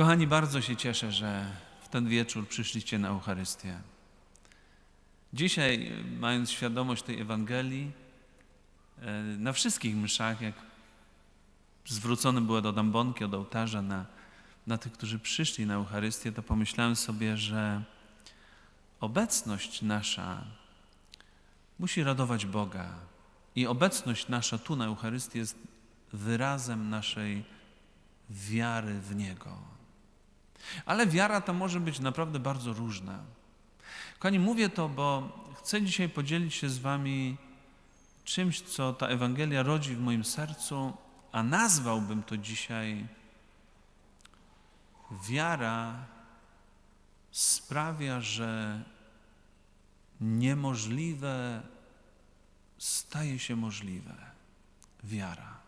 Kochani, bardzo się cieszę, że w ten wieczór przyszliście na Eucharystię. Dzisiaj, mając świadomość tej Ewangelii, e, na wszystkich mszach, jak zwrócone były do dambonki, od ołtarza na, na tych, którzy przyszli na Eucharystię, to pomyślałem sobie, że obecność nasza musi radować Boga. I obecność nasza tu na Eucharystii jest wyrazem naszej wiary w Niego. Ale wiara ta może być naprawdę bardzo różna. Kochani, mówię to, bo chcę dzisiaj podzielić się z Wami czymś, co ta Ewangelia rodzi w moim sercu, a nazwałbym to dzisiaj wiara sprawia, że niemożliwe staje się możliwe. Wiara.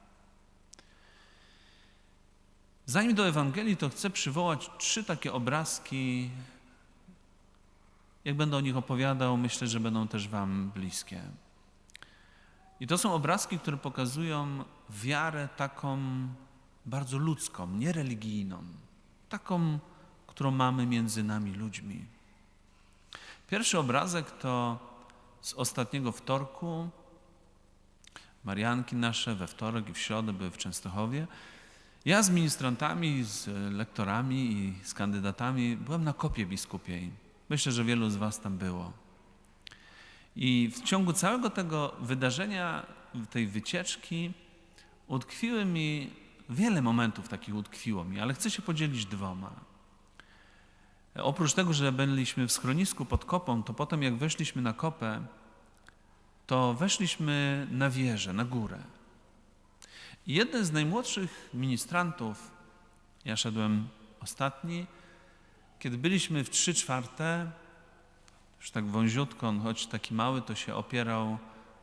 Zanim do Ewangelii, to chcę przywołać trzy takie obrazki. Jak będę o nich opowiadał, myślę, że będą też Wam bliskie. I to są obrazki, które pokazują wiarę taką bardzo ludzką, niereligijną, taką, którą mamy między nami ludźmi. Pierwszy obrazek to z ostatniego wtorku. Marianki nasze we wtorek i w środę były w Częstochowie. Ja z ministrantami, z lektorami i z kandydatami byłem na kopie biskupiej. Myślę, że wielu z Was tam było. I w ciągu całego tego wydarzenia, tej wycieczki, utkwiły mi wiele momentów takich utkwiło mi, ale chcę się podzielić dwoma. Oprócz tego, że byliśmy w schronisku pod kopą, to potem jak weszliśmy na kopę, to weszliśmy na wieżę, na górę. I jeden z najmłodszych ministrantów, ja szedłem ostatni, kiedy byliśmy w trzy czwarte, już tak wąziutko, on choć taki mały, to się opierał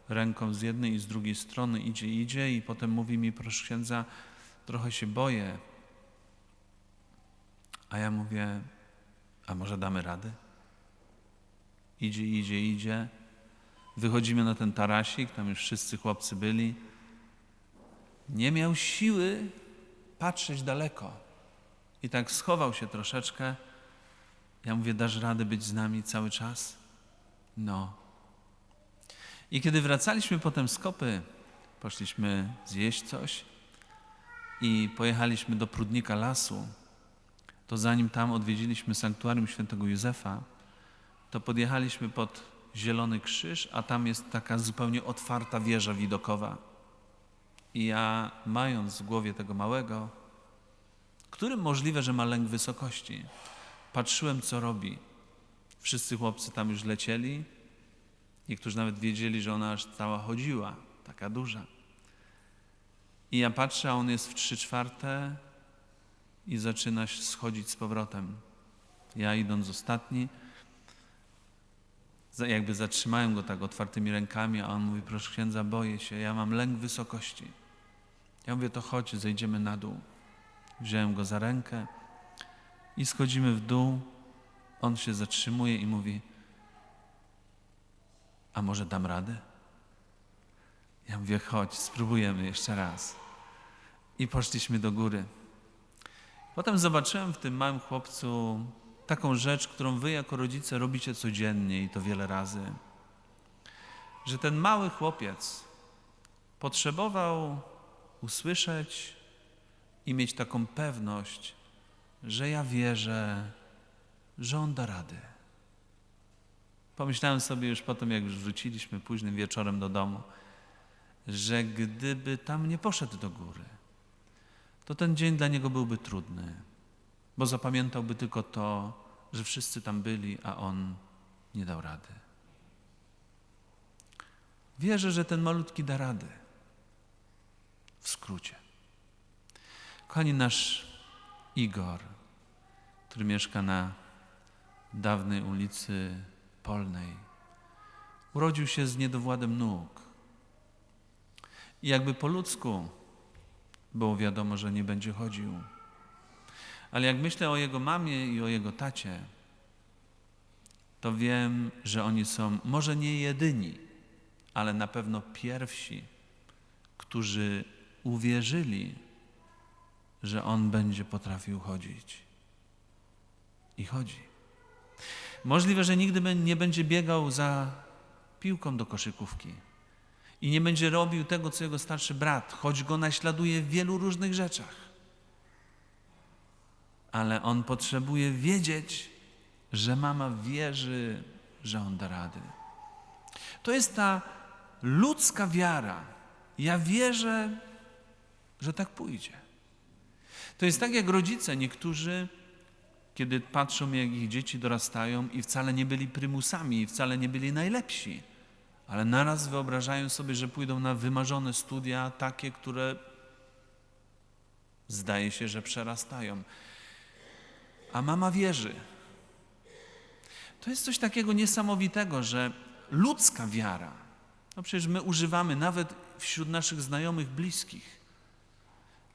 ręką z jednej i z drugiej strony, idzie, idzie i potem mówi mi, proszę księdza, trochę się boję. A ja mówię, a może damy radę? Idzie, idzie, idzie. Wychodzimy na ten tarasik, tam już wszyscy chłopcy byli. Nie miał siły patrzeć daleko. I tak schował się troszeczkę. Ja mówię, dasz radę być z nami cały czas? No. I kiedy wracaliśmy potem z kopy, poszliśmy zjeść coś i pojechaliśmy do Prudnika Lasu, to zanim tam odwiedziliśmy sanktuarium świętego Józefa, to podjechaliśmy pod Zielony Krzyż, a tam jest taka zupełnie otwarta wieża widokowa. I ja, mając w głowie tego małego, którym możliwe, że ma lęk wysokości, patrzyłem, co robi. Wszyscy chłopcy tam już lecieli, niektórzy nawet wiedzieli, że ona aż cała chodziła, taka duża. I ja patrzę, a on jest w trzy czwarte i zaczyna schodzić z powrotem. Ja idąc ostatni, jakby zatrzymałem go tak otwartymi rękami, a on mówi, proszę księdza, boję się, ja mam lęk wysokości. Ja mówię, to chodź, zejdziemy na dół. Wziąłem go za rękę i schodzimy w dół. On się zatrzymuje i mówi, a może dam radę? Ja mówię, chodź, spróbujemy jeszcze raz. I poszliśmy do góry. Potem zobaczyłem w tym małym chłopcu taką rzecz, którą wy jako rodzice robicie codziennie i to wiele razy. Że ten mały chłopiec potrzebował usłyszeć i mieć taką pewność, że ja wierzę, że on da radę. Pomyślałem sobie już potem, jak już wróciliśmy późnym wieczorem do domu, że gdyby tam nie poszedł do góry, to ten dzień dla niego byłby trudny, bo zapamiętałby tylko to, że wszyscy tam byli, a on nie dał rady. Wierzę, że ten malutki da radę. Skrócie. Kochani, nasz Igor, który mieszka na dawnej ulicy Polnej, urodził się z niedowładem nóg. I jakby po ludzku było wiadomo, że nie będzie chodził. Ale jak myślę o jego mamie i o jego tacie, to wiem, że oni są może nie jedyni, ale na pewno pierwsi, którzy uwierzyli, że on będzie potrafił chodzić. i chodzi. Możliwe, że nigdy nie będzie biegał za piłką do koszykówki i nie będzie robił tego, co jego starszy brat, choć go naśladuje w wielu różnych rzeczach. Ale on potrzebuje wiedzieć, że mama wierzy, że on da rady. To jest ta ludzka wiara. Ja wierzę, że tak pójdzie. To jest tak jak rodzice, niektórzy, kiedy patrzą, jak ich dzieci dorastają i wcale nie byli prymusami, i wcale nie byli najlepsi, ale naraz wyobrażają sobie, że pójdą na wymarzone studia, takie, które zdaje się, że przerastają. A mama wierzy. To jest coś takiego niesamowitego, że ludzka wiara, no przecież my używamy nawet wśród naszych znajomych, bliskich.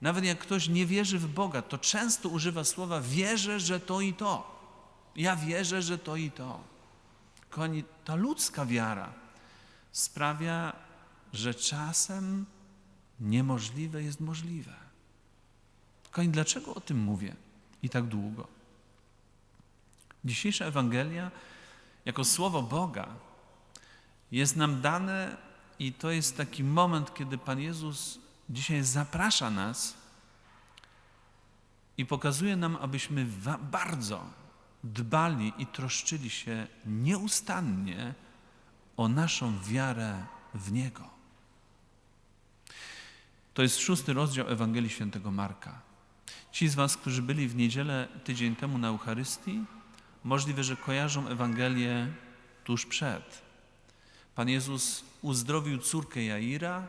Nawet jak ktoś nie wierzy w Boga, to często używa słowa wierzę, że to i to. Ja wierzę, że to i to. Kochani, ta ludzka wiara sprawia, że czasem niemożliwe jest możliwe. Kochani, dlaczego o tym mówię i tak długo? Dzisiejsza Ewangelia, jako słowo Boga, jest nam dane i to jest taki moment, kiedy Pan Jezus dzisiaj zaprasza nas i pokazuje nam, abyśmy bardzo dbali i troszczyli się nieustannie o naszą wiarę w Niego. To jest szósty rozdział Ewangelii Świętego Marka. Ci z Was, którzy byli w niedzielę tydzień temu na Eucharystii, możliwe, że kojarzą Ewangelię tuż przed. Pan Jezus uzdrowił córkę Jaira,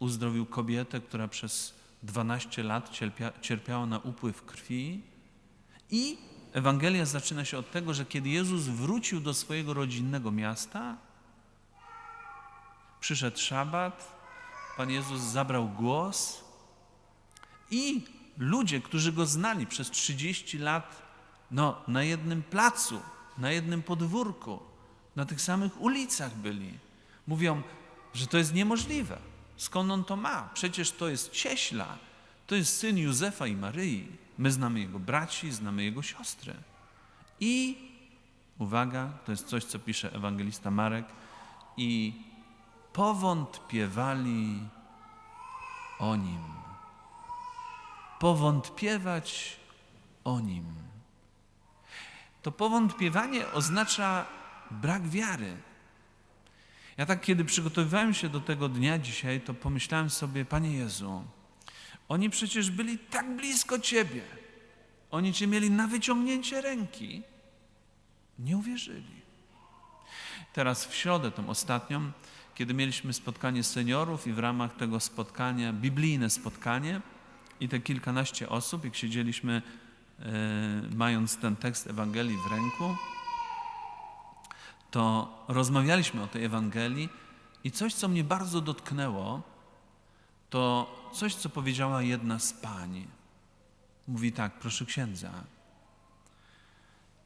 uzdrowił kobietę, która przez 12 lat cierpia, cierpiała na upływ krwi. I Ewangelia zaczyna się od tego, że kiedy Jezus wrócił do swojego rodzinnego miasta, przyszedł szabat, Pan Jezus zabrał głos i ludzie, którzy go znali przez 30 lat, no, na jednym placu, na jednym podwórku, na tych samych ulicach byli. Mówią, że to jest niemożliwe. Skąd on to ma? Przecież to jest cieśla. To jest syn Józefa i Maryi. My znamy jego braci, znamy jego siostry. I uwaga, to jest coś, co pisze ewangelista Marek, i powątpiewali o nim. Powątpiewać o nim. To powątpiewanie oznacza brak wiary. Ja tak, kiedy przygotowywałem się do tego dnia dzisiaj, to pomyślałem sobie, Panie Jezu, oni przecież byli tak blisko Ciebie. Oni Cię mieli na wyciągnięcie ręki. Nie uwierzyli. Teraz w środę, tą ostatnią, kiedy mieliśmy spotkanie seniorów i w ramach tego spotkania, biblijne spotkanie i te kilkanaście osób, jak siedzieliśmy e, mając ten tekst Ewangelii w ręku, to rozmawialiśmy o tej Ewangelii i coś, co mnie bardzo dotknęło, to coś, co powiedziała jedna z pań. Mówi tak, proszę księdza.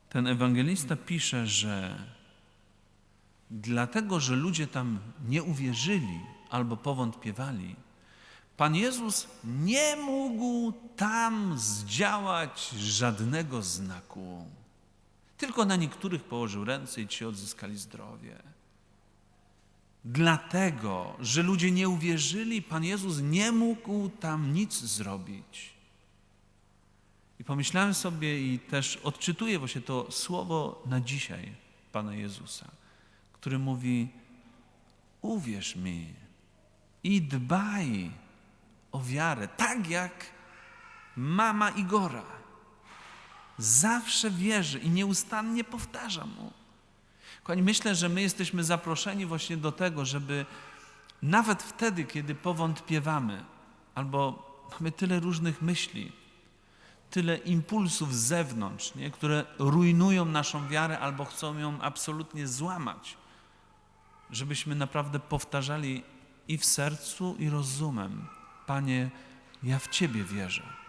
Ten ewangelista pisze, że dlatego, że ludzie tam nie uwierzyli albo powątpiewali, Pan Jezus nie mógł tam zdziałać żadnego znaku. Tylko na niektórych położył ręce i ci odzyskali zdrowie. Dlatego, że ludzie nie uwierzyli, Pan Jezus nie mógł tam nic zrobić. I pomyślałem sobie i też odczytuję właśnie to słowo na dzisiaj Pana Jezusa, który mówi: Uwierz mi i dbaj o wiarę, tak jak mama Igora. Zawsze wierzy i nieustannie powtarza mu. Kochani, myślę, że my jesteśmy zaproszeni właśnie do tego, żeby nawet wtedy, kiedy powątpiewamy, albo mamy tyle różnych myśli, tyle impulsów z zewnątrz, nie, które rujnują naszą wiarę albo chcą ją absolutnie złamać, żebyśmy naprawdę powtarzali i w sercu, i rozumem: Panie, ja w Ciebie wierzę.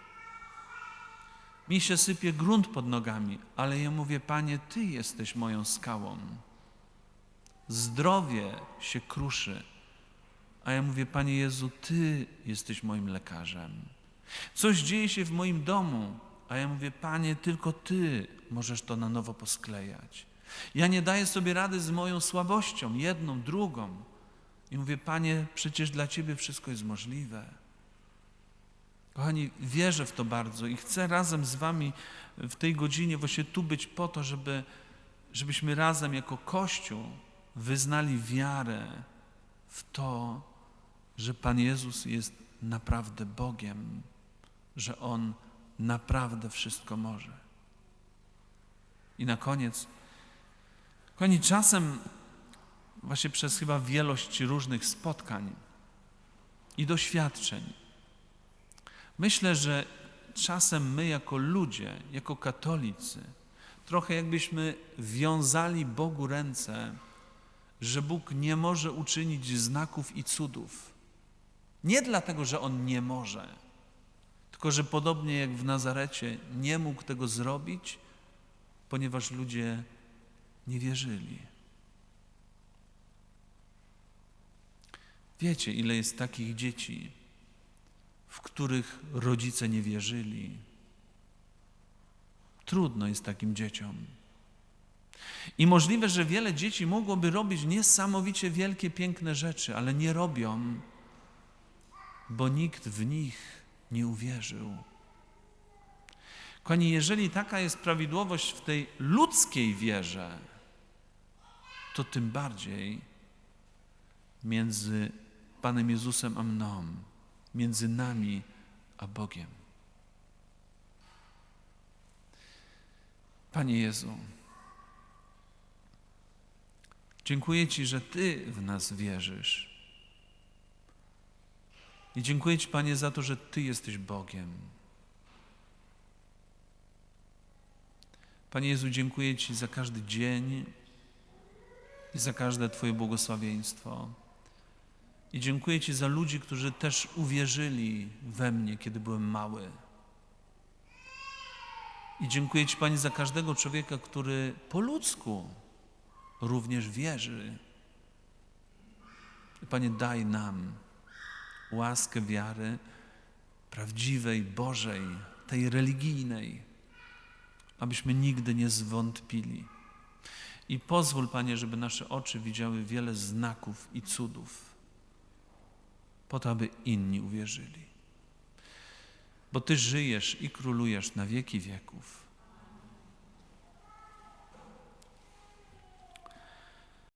Mi się sypie grunt pod nogami, ale ja mówię, Panie, Ty jesteś moją skałą. Zdrowie się kruszy, a ja mówię, Panie Jezu, Ty jesteś moim lekarzem. Coś dzieje się w moim domu, A ja mówię, Panie, tylko Ty możesz to na nowo posklejać. Ja nie daję sobie rady z moją słabością, jedną, drugą. I mówię, Panie, przecież dla Ciebie wszystko jest możliwe. Kochani, wierzę w to bardzo i chcę razem z Wami w tej godzinie właśnie tu być po to, żeby, żebyśmy razem jako Kościół wyznali wiarę w to, że Pan Jezus jest naprawdę Bogiem, że On naprawdę wszystko może. I na koniec, kochani, czasem właśnie przez chyba wielość różnych spotkań i doświadczeń, myślę, że czasem my jako ludzie, jako katolicy, trochę jakbyśmy wiązali Bogu ręce, że Bóg nie może uczynić znaków i cudów. Nie dlatego, że On nie może, tylko że podobnie jak w Nazarecie nie mógł tego zrobić, ponieważ ludzie nie wierzyli. Wiecie, ile jest takich dzieci, w których rodzice nie wierzyli. Trudno jest takim dzieciom. I możliwe, że wiele dzieci mogłoby robić niesamowicie wielkie, piękne rzeczy, ale nie robią, bo nikt w nich nie uwierzył. Kochani, jeżeli taka jest prawidłowość w tej ludzkiej wierze, to tym bardziej między Panem Jezusem a mną, między nami a Bogiem. Panie Jezu, dziękuję Ci, że Ty w nas wierzysz. I dziękuję Ci, Panie, za to, że Ty jesteś Bogiem. Panie Jezu, dziękuję Ci za każdy dzień i za każde Twoje błogosławieństwo. I dziękuję Ci za ludzi, którzy też uwierzyli we mnie, kiedy byłem mały. I dziękuję Ci, Panie, za każdego człowieka, który po ludzku również wierzy. Panie, daj nam łaskę wiary prawdziwej, Bożej, tej religijnej, abyśmy nigdy nie zwątpili. I pozwól, Panie, żeby nasze oczy widziały wiele znaków i cudów, po to, aby inni uwierzyli. Bo Ty żyjesz i królujesz na wieki wieków.